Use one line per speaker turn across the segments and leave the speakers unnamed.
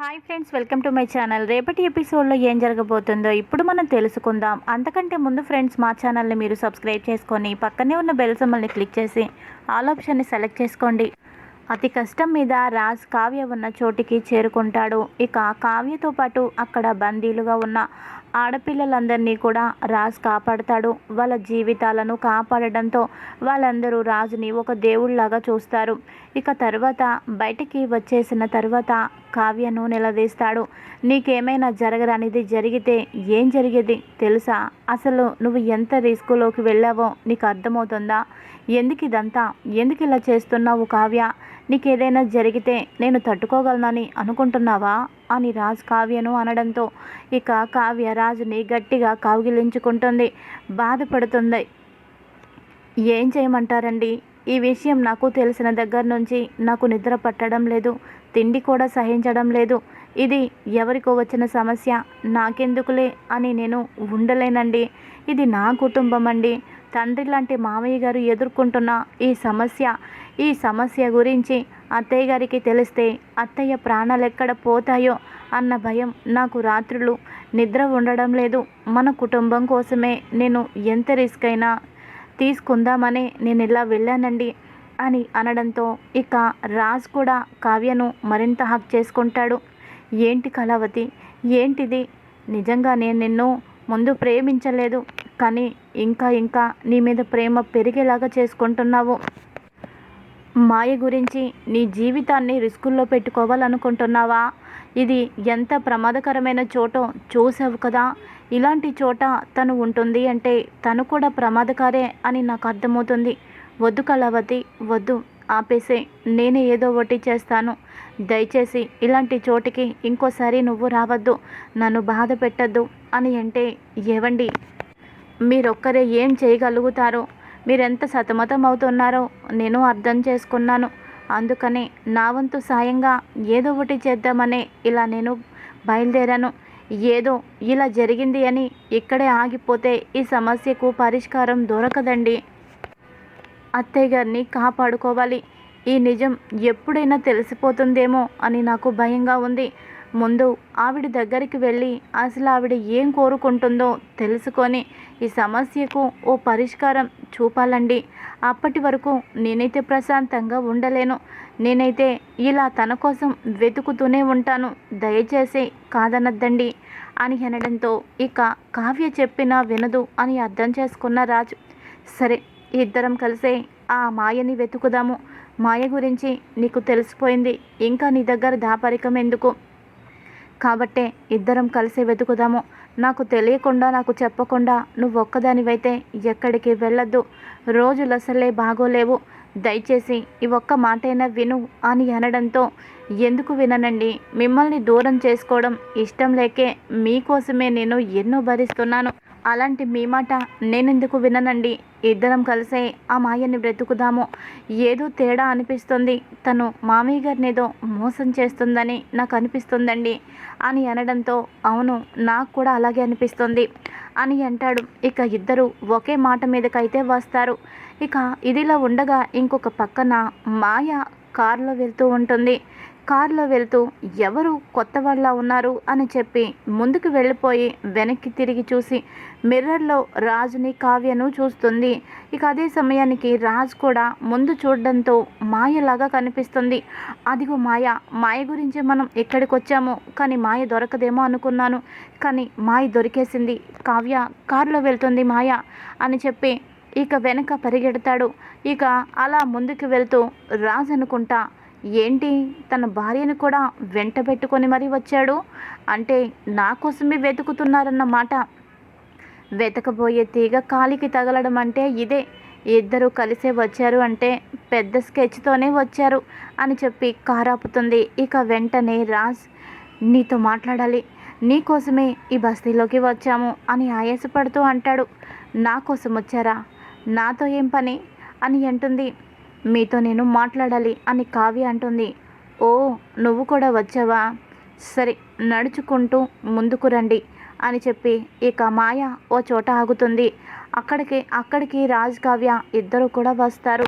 Hi friends welcome to my channel. రేపటి ఎపిసోడ్లో ఏం జరగబోతుందో ఇప్పుడు మనం తెలుసుకుందాం. అంతకంటే ముందు ఫ్రెండ్స్ మా ఛానల్ని మీరు సబ్స్క్రైబ్ చేసుకొని పక్కనే ఉన్న బెల్ సమ్మల్ని క్లిక్ చేసి ఆల్ ఆప్షన్ని సెలెక్ట్ చేసుకోండి. అతి కష్టం మీద రాజ్ కావ్య ఉన్న చోటికి చేరుకుంటాడు. ఇక కావ్యతో పాటు అక్కడ బందీలుగా ఉన్న ఆడపిల్లలందరినీ కూడా రాజ్ కాపాడతాడు. వాళ్ళ జీవితాలను కాపాడడంతో వాళ్ళందరూ రాజుని ఒక దేవుళ్ళాగా చూస్తారు. ఇక తర్వాత బయటికి వచ్చేసిన తర్వాత కావ్యను నిలదీస్తాడు. నీకేమైనా జరగరానిది జరిగితే ఏం జరిగేది తెలుసా? అసలు నువ్వు ఎంత రిస్కులోకి వెళ్ళావో నీకు అర్థమవుతుందా ఎందుకు ఇదంతా ఎందుకు ఇలా చేస్తున్నావు కావ్య? నీకేదైనా జరిగితే నేను తట్టుకోగలనని అనుకుంటున్నావా? అని రాజ్ కావ్యను అనడంతో ఇక కావ్య రాజుని గట్టిగా కావుగిలించుకుంటుంది బాధపడుతుంది. ఏం చేయమంటారండి? ఈ విషయం నాకు తెలిసిన దగ్గర నుంచి నాకు నిద్ర పట్టడం లేదు తిండి కూడా సహించడం లేదు. ఇది ఎవరికో వచ్చిన సమస్య. నాకెందుకులే అని నేను ఉండలేనండి. ఇది నా కుటుంబం అండి తండ్రి లాంటి మామయ్య గారు ఎదుర్కొంటున్న ఈ సమస్య ఈ సమస్య గురించి అత్తయ్య గారికి తెలిస్తే అత్తయ్య ప్రాణాలు ఎక్కడ పోతాయో అన్న భయం నాకు రాత్రులు నిద్ర ఉండడం లేదు. మన కుటుంబం కోసమే నేను ఎంత రిస్క్ అయినా తీసుకుందామని నేను ఇలా వెళ్ళానండి అని అనడంతో ఇక రాజ్ కూడా కావ్యను మరింత హక్ చేసుకుంటాడు. ఏంటి కళావతి? ఏంటిది? నిజంగా నేను నిన్ను ముందు ప్రేమించలేదు కానీ ఇంకా ఇంకా నీ మీద ప్రేమ పెరిగేలాగా చేసుకుంటున్నావు. మాయ గురించి నీ జీవితాన్ని రిస్కుల్లో పెట్టుకోవాలనుకుంటున్నావా? ఇది ఎంత ప్రమాదకరమైన చోటో చూసావు కదా. ఇలాంటి చోట తను ఉంటుంది అంటే తను కూడా ప్రమాదకారే అని నాకు అర్థమవుతుంది. వద్దు కళావతి వద్దు. ఆపేసే. నేనే ఏదో ఒకటి చేస్తాను. దయచేసి ఇలాంటి చోటికి ఇంకోసారి నువ్వు రావద్దు. నన్ను బాధ పెట్టద్దు అని అంటే ఏవండి? మీరొక్కరే ఏం చేయగలుగుతారో? మీరెంత సతమతం అవుతున్నారో నేను అర్థం చేసుకున్నాను. అందుకనే నా వంతు సాయంగా ఏదో ఒకటి చేద్దామనే ఇలా నేను బయలుదేరాను. ఏదో ఇలా జరిగింది అని ఇక్కడే ఆగిపోతే ఈ సమస్యకు పరిష్కారం దొరకదండి. అత్తయ్య గారిని కాపాడుకోవాలి. ఈ నిజం ఎప్పుడైనా తెలిసిపోతుందేమో అని నాకు భయంగా ఉంది. ముందు ఆవిడ దగ్గరికి వెళ్ళి అసలు ఆవిడ ఏం కోరుకుంటుందో తెలుసుకొని ఈ సమస్యకు ఓ పరిష్కారం చూపాలండి. అప్పటి వరకు నేనైతే ప్రశాంతంగా ఉండలేను. నేనైతే ఇలా తన కోసం వెతుకుతూనే ఉంటాను. దయచేసి కాదనద్దండి అని అనడంతో ఇక కావ్య చెప్పినా వినదు అని అర్థం చేసుకున్న రాజు సరే ఇద్దరం కలిసే ఆ మాయని వెతుకుదాము. మాయ గురించి నీకు తెలిసిపోయింది. ఇంకా నీ దగ్గర దాపరికం ఎందుకు? కాబట్టే ఇద్దరం కలిసి వెతుకుదాము. నాకు తెలియకుండా నాకు చెప్పకుండా నువ్వు ఒక్కదానివైతే ఎక్కడికి వెళ్ళొద్దు. రోజులు అసలే బాగోలేవు. దయచేసి ఈ ఒక్క మాటైనా విను అని అనడంతో ఎందుకు విననండి? మిమ్మల్ని దూరం చేసుకోవడం ఇష్టం లేకే మీకోసమే నేను ఎన్నో భరిస్తున్నాను. అలాంటి మీ మాట నేనెందుకు విననండి? ఇద్దరం కలిసే ఆ మాయని బ్రతుకుదాము. ఏదో తేడా అనిపిస్తుంది. తను మామయ్య గారిని ఏదో మోసం చేస్తుందని నాకు అనిపిస్తుందండి అని అనడంతో అవును నాకు కూడా అలాగే అనిపిస్తుంది అని అంటాడు. ఇక ఇద్దరు ఒకే మాట మీదకైతే వస్తారు. ఇక ఇదిలా ఉండగా ఇంకొక పక్కన మాయ కారులో వెళ్తూ ఉంటుంది. కారులో వెళ్తూ ఎవరు కొత్త వాళ్ళ ఉన్నారు? అని చెప్పి ముందుకు వెళ్ళిపోయి వెనక్కి తిరిగి చూసి మిర్రర్లో రాజుని కావ్యను చూస్తుంది. ఇక అదే సమయానికి రాజు కూడా ముందు చూడడంతో మాయలాగా కనిపిస్తుంది. అదిగో మాయ మాయ గురించి మనం ఎక్కడికి వచ్చామో కానీ మాయ దొరకదేమో అనుకున్నాను. కానీ మాయ దొరికేసింది. కావ్య కారులో వెళ్తుంది మాయ అని చెప్పి ఇక వెనక పరిగెడతాడు. ఇక అలా ముందుకు వెళ్తూ రాజు అనుకుంటా ఏంటి తన భార్యను కూడా వెంట పెట్టుకొని మరీ వచ్చాడు? అంటే నా కోసమే వెతుకుతున్నారన్నమాట వెతకబోయే తీగ కాలికి తగలడం అంటే ఇదే. ఇద్దరు కలిసే వచ్చారు అంటే పెద్ద స్కెచ్తోనే వచ్చారు అని చెప్పి కారాపుతుంది. ఇక వెంటనే రాజ్ నీతో మాట్లాడాలి. నీకోసమే ఈ బస్తీలోకి వచ్చాము అని ఆయాసపడుతూ అంటాడు. నా కోసం వచ్చారా? నాతో ఏం పని? అని అంటుంది. మీతో నేను మాట్లాడాలి అని కావ్య అంటుంది. ఓ నువ్వు కూడా వచ్చావా? సరే నడుచుకుంటూ ముందుకు రండి అని చెప్పి ఇక మాయ ఓ చోట ఆగుతుంది. అక్కడికి అక్కడికి రాజ్ కావ్య ఇద్దరు కూడా వస్తారు.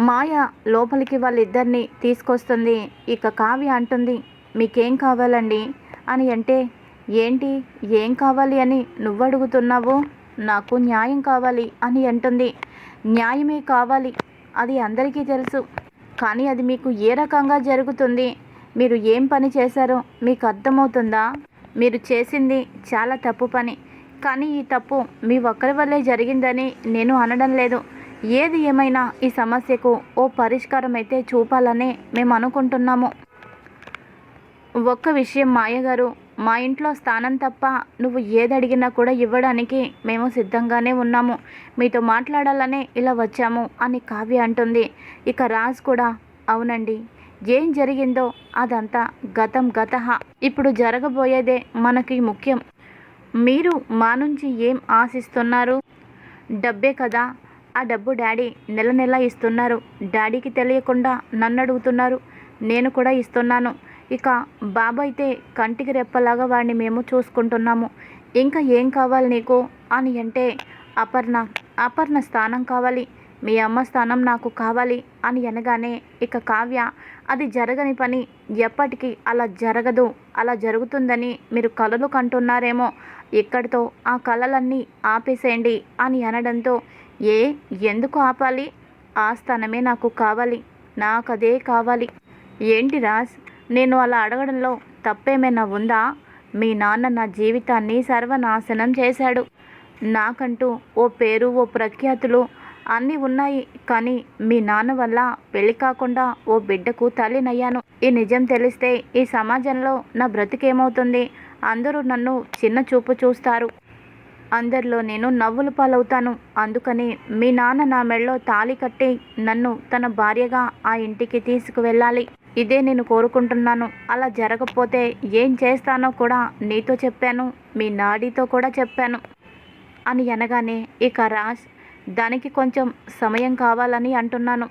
మాయ లోపలికి వాళ్ళిద్దరిని తీసుకొస్తుంది. ఇక కావ్య అంటుంది మీకేం కావాలండి? అని అంటే ఏంటి ఏం కావాలి అని నువ్వు అడుగుతున్నావు నాకు న్యాయం కావాలి అని అంటుంది. న్యాయమే కావాలి అది అందరికీ తెలుసు. కానీ అది మీకు ఏ రకంగా జరుగుతుంది? మీరు ఏం పని చేశారో మీకు అర్థమవుతుందా? మీరు చేసింది చాలా తప్పు పని. కానీ ఈ తప్పు మీ ఒక్కరి వల్లే జరిగిందని నేను అనడం లేదు. ఏది ఏమైనా ఈ సమస్యకు ఓ పరిష్కారం అయితే చూపాలని మేము అనుకుంటున్నాము. ఒక్క విషయం మాయగారు మా ఇంట్లో స్థానం తప్ప నువ్వు ఏది అడిగినా కూడా ఇవ్వడానికి మేము సిద్ధంగానే ఉన్నాము. మీతో మాట్లాడాలనే ఇలా వచ్చాము అని కావ్య అంటుంది. ఇక రాజ్ కూడా అవునండి ఏం జరిగిందో అదంతా గతం గత. ఇప్పుడు జరగబోయేదే మనకి ముఖ్యం. మీరు మా నుంచి ఏం ఆశిస్తున్నారు? డబ్బే కదా ఆ డబ్బు డాడీ నెల నెల ఇస్తున్నారు. డాడీకి తెలియకుండా నన్ను అడుగుతున్నారు నేను కూడా ఇస్తున్నాను. ఇక బాబు అయితే కంటికి రెప్పలాగా వాడిని మేము చూసుకుంటున్నాము. ఇంకా ఏం కావాలి నీకు? అని అంటే అపర్ణ అపర్ణ స్థానం కావాలి. మీ అమ్మ స్థానం నాకు కావాలి అని అనగానే ఇక కావ్య అది జరగని పని ఎప్పటికీ అలా జరగదు అలా జరుగుతుందని మీరు కలలు కంటున్నారేమో. ఇక్కడితో ఆ కళలన్నీ ఆపేసేయండి అని అనడంతో ఏ ఎందుకు ఆపాలి? ఆ స్థానమే నాకు కావాలి నాకదే కావాలి. ఏంటి రాజ్? నేను అలా అడగడంలో తప్పేమైనా ఉందా? మీ నాన్న నా జీవితాన్ని సర్వనాశనం చేశాడు. నాకంటూ ఓ పేరు ఓ ప్రఖ్యాతులు అన్నీ ఉన్నాయి కానీ మీ నాన్న వల్ల పెళ్ళి కాకుండా ఓ బిడ్డకు తల్లినయ్యాను. ఈ నిజం తెలిస్తే ఈ సమాజంలో నా బ్రతికేమవుతుంది? అందరూ నన్ను చిన్న చూపు చూస్తారు. అందరిలో నేను నవ్వులు పాలవుతాను. అందుకని మీ నాన్న నా మెడలో తాళి కట్టి నన్ను తన భార్యగా ఆ ఇంటికి తీసుకువెళ్ళాలి. ఇదే నేను కోరుకుంటున్నాను. అలా జరగకపోతే ఏం చేస్తానో కూడా నీతో చెప్పాను. మీ నాడీతో కూడా చెప్పాను. అని అనగానే ఇక రాజ్ దానికి కొంచెం సమయం కావాలని అంటున్నాను.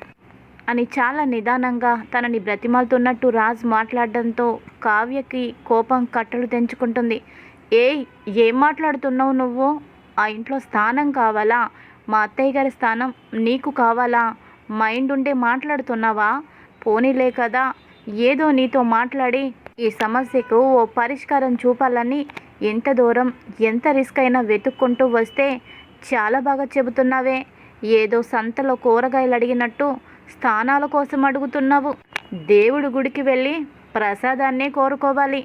అని చాలా నిదానంగా తనని బ్రతిమాలుతున్నట్టు రాజ్ మాట్లాడడంతో కావ్యకి కోపం కట్టలు తెంచుకుంటుంది. ఏయ్ ఏం మాట్లాడుతున్నావు నువ్వు? ఆ ఇంట్లో స్థానం కావాలా? మా అత్తయ్య గారి స్థానం నీకు కావాలా? మైండ్ ఉండే మాట్లాడుతున్నావా? పోనీలే కదా. ఏదో నీతో మాట్లాడి ఈ సమస్యకు ఓ పరిష్కారం చూపాలని ఎంత దూరం ఎంత రిస్క్ అయినా వెతుక్కుంటూ వస్తే చాలా బాగా చెబుతున్నావే. ఏదో సంతలో కూరగాయలు అడిగినట్టు స్థానాల కోసం అడుగుతున్నావు. దేవుడి గుడికి వెళ్ళి ప్రసాదాన్నే కోరుకోవాలి.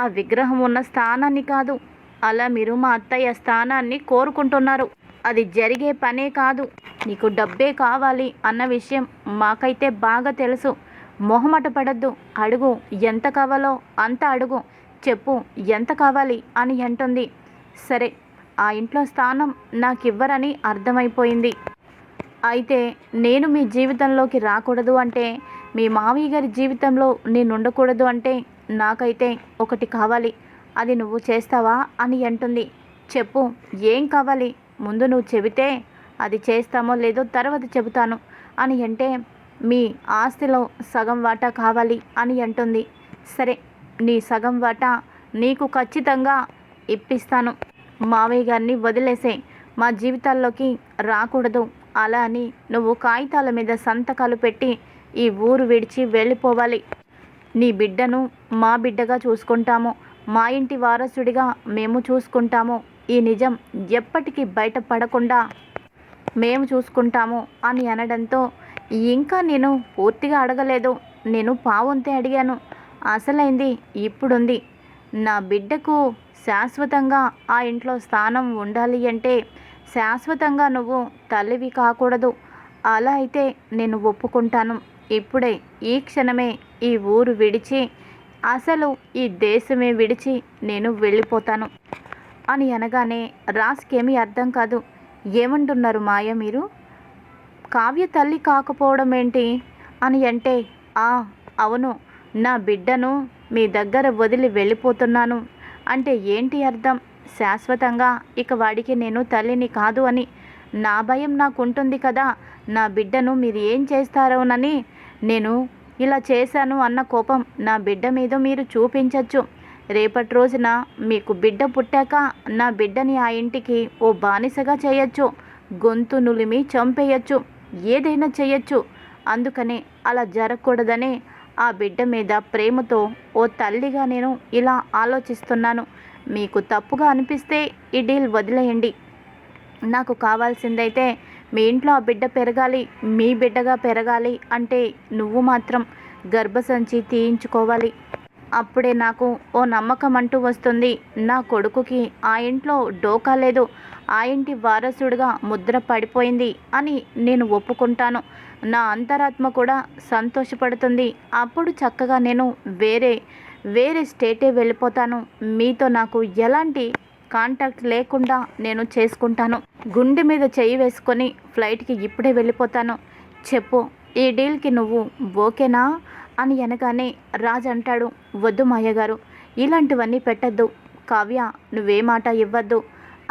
ఆ విగ్రహం ఉన్న స్థానాన్ని కాదు అలా మీరు మా అత్తయ్య స్థానాన్ని కోరుకుంటున్నారు. అది జరిగే పనే కాదు. నీకు డబ్బే కావాలి అన్న విషయం మాకైతే బాగా తెలుసు. మొహమాట పడద్దు. అడుగు ఎంత కావాలో అంత అడుగు. చెప్పు ఎంత కావాలి అని అంటుంది. సరే ఆ ఇంట్లో స్థానం నాకు ఇవ్వరని అర్థమైపోయింది. అయితే నేను మీ జీవితంలోకి రాకూడదు అంటే మీ మావయ్య గారి జీవితంలో నేను ఉండకూడదు అంటే నాకైతే ఒకటి కావాలి. అది నువ్వు చేస్తావా అని అంటుంది. చెప్పు ఏం కావాలి? ముందు నువ్వు చెబితే అది చేస్తామో లేదో తర్వాత చెబుతాను అని అంటే మీ ఆస్తిలో సగం వాటా కావాలి అని అంటుంది. సరే నీ సగం వాటా నీకు ఖచ్చితంగా ఇప్పిస్తాను. మావయ్య గారిని వదిలేసే మా జీవితాల్లోకి రాకూడదు. అలా అని నువ్వు కాగితాల మీద సంతకాలు పెట్టి ఈ ఊరు విడిచి వెళ్ళిపోవాలి. నీ బిడ్డను మా బిడ్డగా చూసుకుంటాము. మా ఇంటి వారసుడిగా మేము చూసుకుంటాము. ఈ నిజం ఎప్పటికీ బయటపడకుండా మేము చూసుకుంటాము అని అనడంతో ఇంకా నేను పూర్తిగా అడగలేదు. నేను పావంతే అడిగాను. అసలైంది ఇప్పుడుంది. నా బిడ్డకు శాశ్వతంగా ఆ ఇంట్లో స్థానం ఉండాలి అంటే శాశ్వతంగా నువ్వు తల్లివి కాకూడదు. అలా అయితే నేను ఒప్పుకుంటాను. ఇప్పుడే ఈ క్షణమే ఈ ఊరు విడిచి అసలు ఈ దేశమే విడిచి నేను వెళ్ళిపోతాను. అని అనగానే రాస్కేమీ అర్థం కాదు. ఏమంటున్నారు మాయ మీరు? కావ్య తల్లి కాకపోవడం ఏంటి అని అంటే ఆ అవును నా బిడ్డను మీ దగ్గర వదిలి వెళ్ళిపోతున్నాను. అంటే ఏంటి అర్థం? శాశ్వతంగా ఇక వాడికి నేను తల్లిని కాదు అని. నా భయం నాకు ఉంటుంది కదా. నా బిడ్డను మీరు ఏం చేస్తారోనని నేను ఇలా చేశాను అన్న కోపం నా బిడ్డ మీద మీరు చూపించవచ్చు రేపటి రోజున మీకు బిడ్డ పుట్టాక నా బిడ్డని ఆ ఇంటికి ఓ బానిసగా చేయొచ్చు గొంతు నులిమి చంపేయచ్చు ఏదైనా చేయొచ్చు. అందుకనే అలా జరగకూడదని ఆ బిడ్డ మీద ప్రేమతో ఓ తల్లిగా నేను ఇలా ఆలోచిస్తున్నాను. మీకు తప్పుగా అనిపిస్తే ఈ డీల్ వదిలేయండి. నాకు కావాల్సిందైతే మీ ఇంట్లో ఆ బిడ్డ పెరగాలి మీ బిడ్డగా పెరగాలి అంటే నువ్వు మాత్రం గర్భసంచి తీయించుకోవాలి. అప్పుడే నాకు ఓ నమ్మకం అంటూ వస్తుంది. నా కొడుకుకి ఆ ఇంట్లో డోకా లేదు. ఆ ఇంటి వారసుడిగా ముద్ర పడిపోయింది అని నేను ఒప్పుకుంటాను. నా అంతరాత్మ కూడా సంతోషపడుతుంది. అప్పుడు చక్కగా నేను వేరే వేరే స్టేటే వెళ్ళిపోతాను. మీతో నాకు ఎలాంటి కాంటాక్ట్ లేకుండా నేను చేసుకుంటాను. గుండె మీద చెయ్యి వేసుకొని ఫ్లైట్కి ఇప్పుడే వెళ్ళిపోతాను. చెప్పు ఈ డీల్కి నువ్వు ఓకేనా? అని అనగానే రాజ్ అంటాడు వద్దు మాయగారు ఇలాంటివన్నీ పెట్టద్దు. కావ్య నువ్వే మాట ఇవ్వద్దు.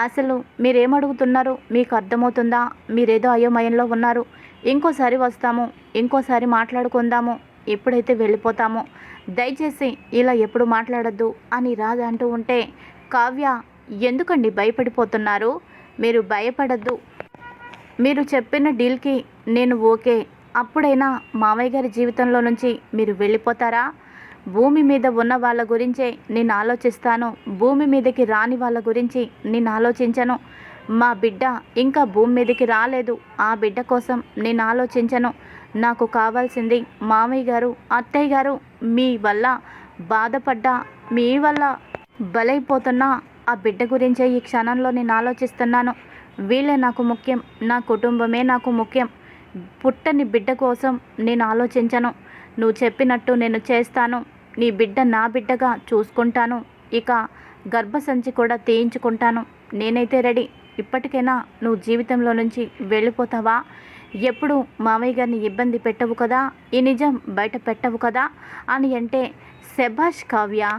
అసలు మీరేమడుగుతున్నారు? మీకు అర్థమవుతుందా? మీరేదో అయోమయంలో ఉన్నారు. ఇంకోసారి వస్తాము ఇంకోసారి మాట్లాడుకుందాము ఎప్పుడైతే వెళ్ళిపోతామో. దయచేసి ఇలా ఎప్పుడు మాట్లాడద్దు అని రాజు అంటూ ఉంటే కావ్య ఎందుకండి భయపడిపోతున్నారు? మీరు భయపడద్దు. మీరు చెప్పిన డీల్కి నేను ఓకే. అప్పుడైనా మామయ్య గారి జీవితంలో నుంచి మీరు వెళ్ళిపోతారా? భూమి మీద ఉన్న వాళ్ళ గురించే నేను ఆలోచిస్తాను. భూమి మీదకి రాని వాళ్ళ గురించి నేను ఆలోచించను. మా బిడ్డ ఇంకా భూమి మీదకి రాలేదు. ఆ బిడ్డ కోసం నేను ఆలోచించను. నాకు కావాల్సింది మామయ్య గారు అత్తయ్య గారు మీ వల్ల బాధపడ్డా మీ వల్ల బలైపోతున్న ఆ బిడ్డ గురించే ఈ క్షణంలో నేను ఆలోచిస్తున్నాను. వీళ్ళే నాకు ముఖ్యం. నా కుటుంబమే నాకు ముఖ్యం. పుట్టని బిడ్డ కోసం నేను ఆలోచించను. నువ్వు చెప్పినట్టు నేను చేస్తాను. నీ బిడ్డ నా బిడ్డగా చూసుకుంటాను. ఇక గర్భసంచి కూడా తీయించుకుంటాను. నేనైతే రెడీ. ఇప్పటికైనా నువ్వు జీవితంలో నుంచి వెళ్ళిపోతావా? ఎప్పుడు మామయ్య గారిని ఇబ్బంది పెట్టవు కదా? ఈ నిజం బయట పెట్టవు కదా? అని అంటే శభాష్ కావ్య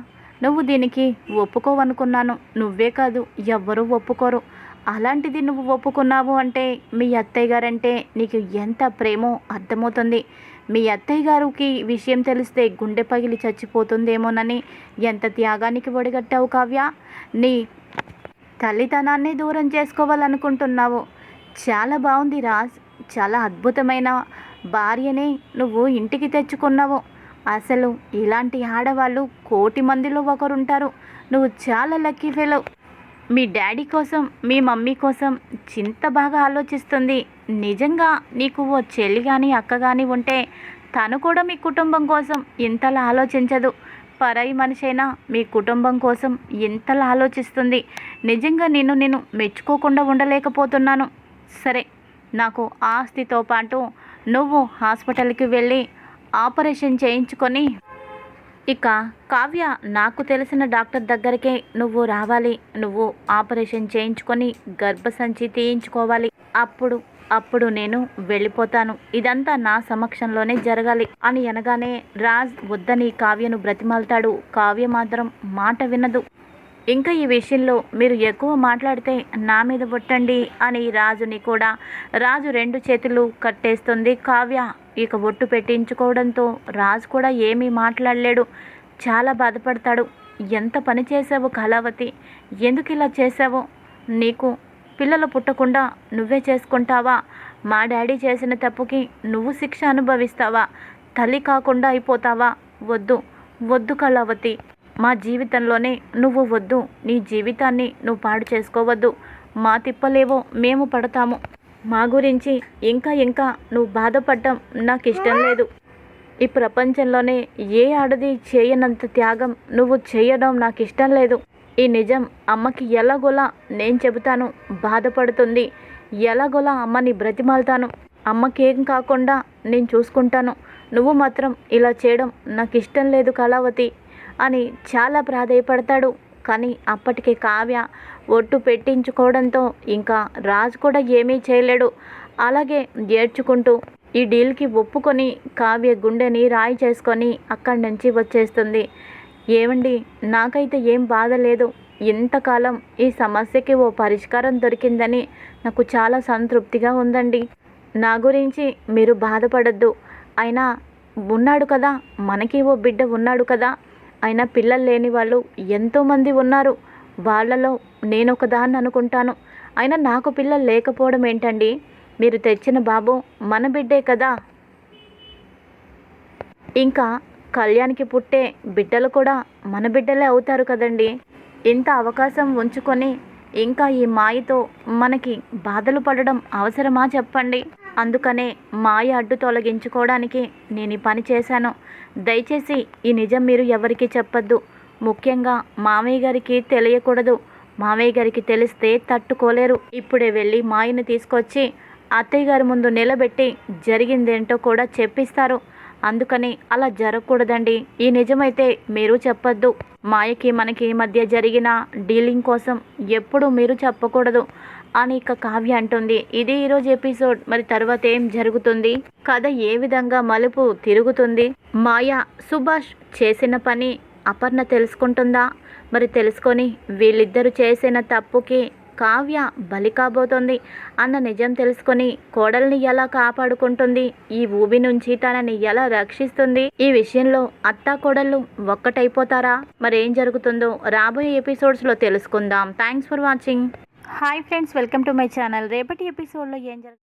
నువ్వు దీనికి ఒప్పుకోవనుకున్నాను. నువ్వే కాదు ఎవ్వరూ ఒప్పుకోరు. అలాంటిది నువ్వు ఒప్పుకున్నావు అంటే మీ అత్తయ్య గారంటే నీకు ఎంత ప్రేమో అర్థమవుతుంది. మీ అత్తయ్య గారికి విషయం తెలిస్తే గుండె పగిలి చచ్చిపోతుందేమోనని ఎంత త్యాగానికి ఒడిగట్టావు కావ్య? నీ తల్లితనాన్ని దూరం చేసుకోవాలనుకుంటున్నావు. చాలా బాగుంది రాజ్. చాలా అద్భుతమైన భార్యని నువ్వు ఇంటికి తెచ్చుకున్నావు. అసలు ఇలాంటి ఆడవాళ్ళు కోటి మందిలో ఒకరుంటారు. నువ్వు చాలా లక్కీ ఫెలో మీ డాడీ కోసం మీ మమ్మీ కోసం చింత బాగా ఆలోచిస్తుంది. నిజంగా నీకు ఓ చెల్లి కానీ అక్క కానీ ఉంటే తను కూడా మీ కుటుంబం కోసం ఇంతలా ఆలోచించదు. పరాయి మనిషైనా మీ కుటుంబం కోసం ఇంతలా ఆలోచిస్తుంది. నిజంగా నేను నేను మెచ్చుకోకుండా ఉండలేకపోతున్నాను. సరే నాకు ఆస్తితో పాటు నువ్వు హాస్పిటల్కి వెళ్ళి ఆపరేషన్ చేయించుకొని ఇక కావ్య నాకు తెలిసిన డాక్టర్ దగ్గరికే నువ్వు రావాలి. నువ్వు ఆపరేషన్ చేయించుకొని గర్భసంచి తీయించుకోవాలి. అప్పుడు అప్పుడు నేను వెళ్ళిపోతాను. ఇదంతా నా సమక్షంలోనే జరగాలి అని అనగానే రాజ్ వద్దని కావ్యను బ్రతిమాలుతాడు. కావ్య మాత్రం మాట వినదు. ఇంకా ఈ విషయంలో మీరు ఎక్కువ మాట్లాడితే నా మీద పుట్టండి అని రాజుని కూడా రాజు రెండు చేతులు కట్టేస్తుంది కావ్య. ఇక ఒట్టు పెట్టించుకోవడంతో రాజు కూడా ఏమీ మాట్లాడలేడు. చాలా బాధపడతాడు. ఎంత పని చేసావు కళావతి? ఎందుకు ఇలా చేసావు నీకు పిల్లలు పుట్టకుండా నువ్వే చేసుకుంటావా? మా డాడీ చేసిన తప్పుకి నువ్వు శిక్ష అనుభవిస్తావా? తల్లి కాకుండా అయిపోతావా? వద్దు వద్దు కళావతి. మా జీవితంలోనే నువ్వు వద్దు. నీ జీవితాన్ని నువ్వు పాడు చేసుకోవద్దు. మా తిప్పలేవో మేము పడతాము. మా గురించి ఇంకా ఇంకా నువ్వు బాధపడటం నాకు ఇష్టం లేదు. ఈ ప్రపంచంలోనే ఏ ఆడది చేయనంత త్యాగం నువ్వు చేయడం నాకు ఇష్టం లేదు. ఈ నిజం అమ్మకి ఎలాగోలా నేను చెబుతాను బాధపడుతుంది. ఎలాగోలా అమ్మని బ్రతిమాలుతాను. అమ్మకేం కాకుండా నేను చూసుకుంటాను. నువ్వు మాత్రం ఇలా చేయడం నాకు ఇష్టం లేదు కళావతి అని చాలా ప్రాధేయపడతాడు. కానీ అప్పటికే కావ్య ఒట్టు పెట్టించుకోవడంతో ఇంకా రాజు కూడా ఏమీ చేయలేడు. అలాగే ఏడ్చుకుంటూ ఈ డీల్కి ఒప్పుకొని కావ్య గుండెని రాయి చేసుకొని అక్కడి నుంచి వచ్చేస్తుంది. ఏమండి నాకైతే ఏం బాధ లేదు. ఇంతకాలం ఈ సమస్యకి ఓ పరిష్కారం దొరికిందని నాకు చాలా సంతృప్తిగా ఉందండి. నా గురించి మీరు బాధపడద్దు. అయినా ఉన్నాడు కదా మనకి ఓ బిడ్డ ఉన్నాడు కదా. అయినా పిల్లలు లేని వాళ్ళు ఎంతోమంది ఉన్నారు. వాళ్ళలో నేను ఒకదాన్ని అనుకుంటాను. అయినా నాకు పిల్లలు లేకపోవడం ఏంటండి? మీరు తెచ్చిన బాబు మన బిడ్డే కదా? ఇంకా కళ్యాణ్కి పుట్టే బిడ్డలు కూడా మన బిడ్డలే అవుతారు కదండి. ఇంత అవకాశం ఉంచుకొని ఇంకా ఈ మాయతో మనకి బాధలు పడడం అవసరమా చెప్పండి? అందుకనే మాయ అడ్డు తొలగించుకోవడానికి నేను ఈ పని చేశాను. దయచేసి ఈ నిజం మీరు ఎవరికి చెప్పొద్దు. ముఖ్యంగా మామయ్య గారికి తెలియకూడదు. మావయ్య గారికి తెలిస్తే తట్టుకోలేరు. ఇప్పుడే వెళ్ళి మాయని తీసుకొచ్చి అత్తయ్య గారి ముందు నిలబెట్టి జరిగిందేంటో కూడా చెప్పిస్తారు. అందుకని అలా జరగకూడదండి. ఈ నిజమైతే మీరు చెప్పొద్దు. మాయకి మనకి మధ్య జరిగిన డీలింగ్ కోసం ఎప్పుడు మీరు చెప్పకూడదు అని ఇక కావ్య అంటుంది. ఇది ఈరోజు ఎపిసోడ్. మరి తర్వాత ఏం జరుగుతుంది? కథ ఏ విధంగా మలుపు తిరుగుతుంది? మాయ సుభాష్ చేసిన పని అపర్ణ తెలుసుకుంటుందా? మరి తెలుసుకొని వీళ్ళిద్దరూ చేసిన తప్పుకి కావ్య బలి కాబోతోంది అన్న నిజం తెలుసుకొని కోడల్ని ఎలా కాపాడుకుంటుంది? ఈ ఊబి నుంచి తనని ఎలా రక్షిస్తుంది? ఈ విషయంలో అత్తా కోడళ్ళు ఒక్కటైపోతారా? మరేం జరుగుతుందో రాబోయే ఎపిసోడ్స్లో తెలుసుకుందాం. Thanks for watching. Hi friends welcome to my channel. రేపటి ఎపిసోడ్లో ఏం జరుగుతుంది